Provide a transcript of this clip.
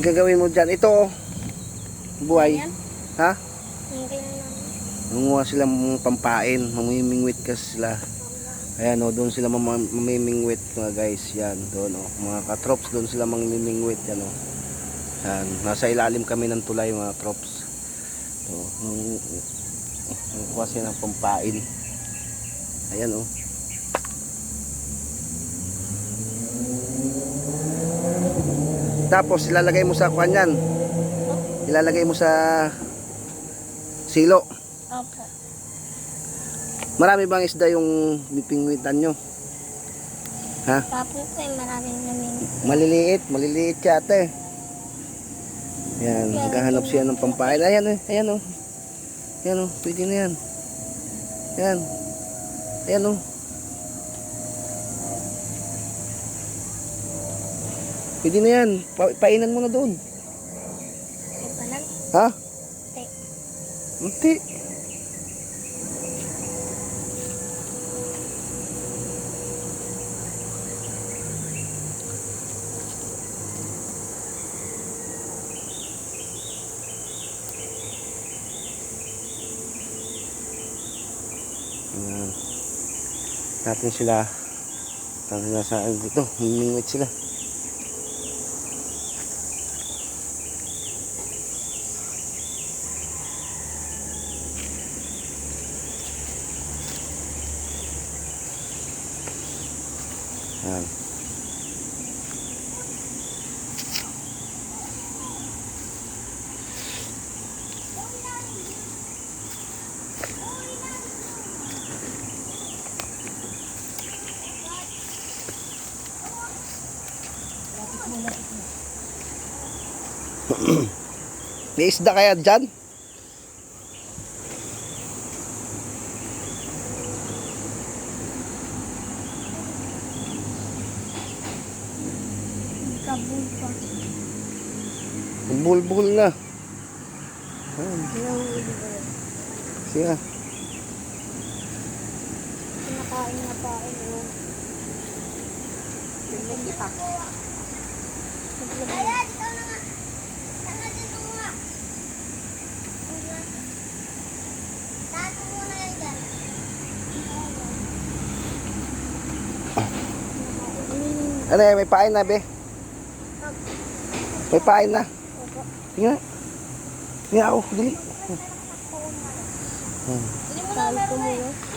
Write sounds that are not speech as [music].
Gagawin mo dyan. Ito, oh. buhay. Yan. Ha? Nanguha sila ng pampain. Mamimingwit kasi sila. Ayan o, doon sila mam- mamimingwit mga guys. Yan, doon o. Mga katrops, doon sila mamimingwit. Yan o. Yan, nasa ilalim kami ng tulay mga trops. So, nanguha sila ng pampain. Ayan o. Tapos ilalagay mo sa yan. Ilalagay mo sa silo. Opo. Marami bang isda yung bipingwitan nyo? Ha? Tapos po ay maraming namin. Maliliit, maliliit siya ate. Yan, naghahanap siya ng pampain. Ayan eh, ayan oh. Ayan oh, pwede na yan. Ayan. Ayan oh. Pwede na yan. Pa painan mo na doon. Yung panan. Ha? Te. Hindi. Ayan. Natin sila. Natin nasa dito. Humingwit sila. Ayan. [clears throat] May isda kaya dyan? Kabul pa. Bulbul na. Ayan, siya. Kinakain na pa ako. Hindi pa. Ano yan, may pain na be? May pain na. Tingnan. Tingnan ako, dali. Sabi ko mo yun.